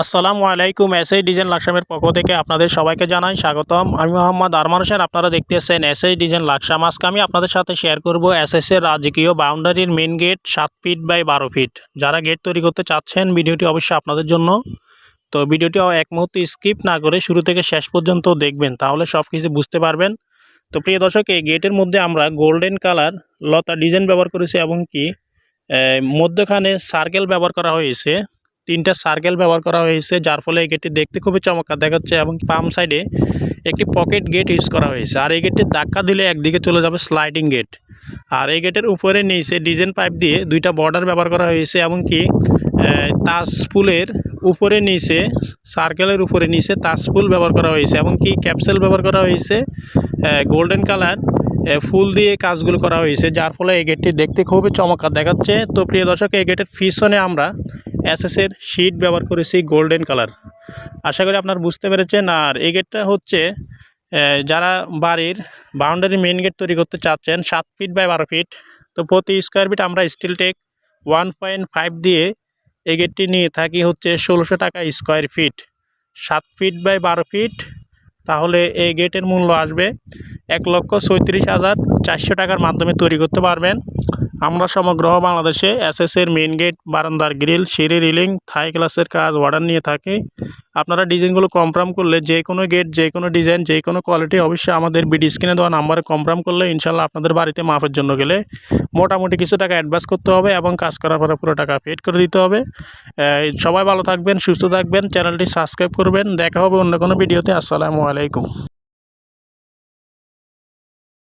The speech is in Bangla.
আসসালামু আলাইকুম এসআই ডিজাইন লাকসামের পক্ষ থেকে আপনাদের সবাইকে জানাই স্বাগতম। আমি মোহাম্মদ আরমান হোসেন, আপনারা দেখতেছেন এসআই ডিজাইন লাকসাম। আজকে আমি আপনাদের সাথে শেয়ার করব এসএস এর রাজকীয় বাউন্ডারির মেন গেট সাত ফিট বাই বারো ফিট যারা গেট তৈরি করতে চাচ্ছেন, ভিডিওটি অবশ্যই আপনাদের জন্য। তো ভিডিওটি এক মুহূর্তে স্কিপ না করে শুরু থেকে শেষ পর্যন্ত দেখবেন, তাহলে সব কিছু বুঝতে পারবেন। তো প্রিয় দর্শক, এই গেটের মধ্যে আমরা গোল্ডেন কালার লতা ডিজাইন ব্যবহার করেছি এবং কি মধ্যখানে সার্কেল ব্যবহার করা হয়েছে। তিনটা সার্কেল ব্যবহার করা হয়েছে যার ফলে এই গেটটি দেখতে খুবই চমৎকার দেখাচ্ছে এবং পাম সাইডে একটি পকেট গেট ইউজ করা হয়েছে। আর এই গেটটি ধাক্কা দিলে একদিকে চলে যাবে স্লাইডিং গেট আর এই গেটের উপরে নিচে ডিজাইন পাইপ দিয়ে দুইটা বর্ডার ব্যবহার করা হয়েছে এবং কি আহ, তাজফুলের উপরে নিচে সার্কেলের উপরে নিচে তাজফুল ব্যবহার করা হয়েছে এবং কি ক্যাপসেল ব্যবহার করা হয়েছে গোল্ডেন কালার ফুল দিয়ে কাজগুলো করা হয়েছে যার ফলে এই গেটটি দেখতে খুবই চমৎকার দেখাচ্ছে। তো প্রিয় দর্শক এই গেটের পিছনে আমরা এসএসের শিট ব্যবহার করেছি গোল্ডেন কালার আশা করি আপনারা বুঝতে পেরেছেন। আর এই গেটটা হচ্ছে যারা বাড়ির বাউন্ডারি মেন গেট তৈরি করতে চাচ্ছেন, সাত ফিট বাই বারো ফিট তো প্রতি স্কোয়ার ফিট আমরা স্টিল টেক ওয়ান পয়েন্ট ফাইভ দিয়ে এই গেটটি নিয়ে থাকি হচ্ছে ষোলোশো টাকা স্কোয়ার ফিট সাত ফিট বাই বারো ফিট তাহলে এই গেটের মূল্য আসবে এক লক্ষ ছয়ত্রিশ হাজার চারশো টাকার মাধ্যমে তৈরি করতে পারবেন। আমরা সমগ্র বাংলাদেশে এসএসের মেন গেট বারান্দার গ্রিল সিঁড়ি রিলিং থাই ক্লাসের কাজ অর্ডার নিয়ে থাকি। আপনারা ডিজাইনগুলো কনফার্ম করলে যে কোনো গেট যে কোনো ডিজাইন যে কোনো কোয়ালিটি অবশ্যই আমাদের বিডি স্ক্রিনে দেওয়া নাম্বারে কনফার্ম করলে ইনশাল্লাহ আপনাদের বাড়িতে মাপের জন্য গেলে মোটামুটি কিছু টাকা অ্যাডভান্স করতে হবে এবং কাজ করার পরে পুরো টাকা পেড করে দিতে হবে। সবাই ভালো থাকবেন, সুস্থ থাকবেন চ্যানেলটি সাবস্ক্রাইব করবেন। দেখা হবে অন্য কোনো ভিডিওতে আসসালামু আলাইকুম।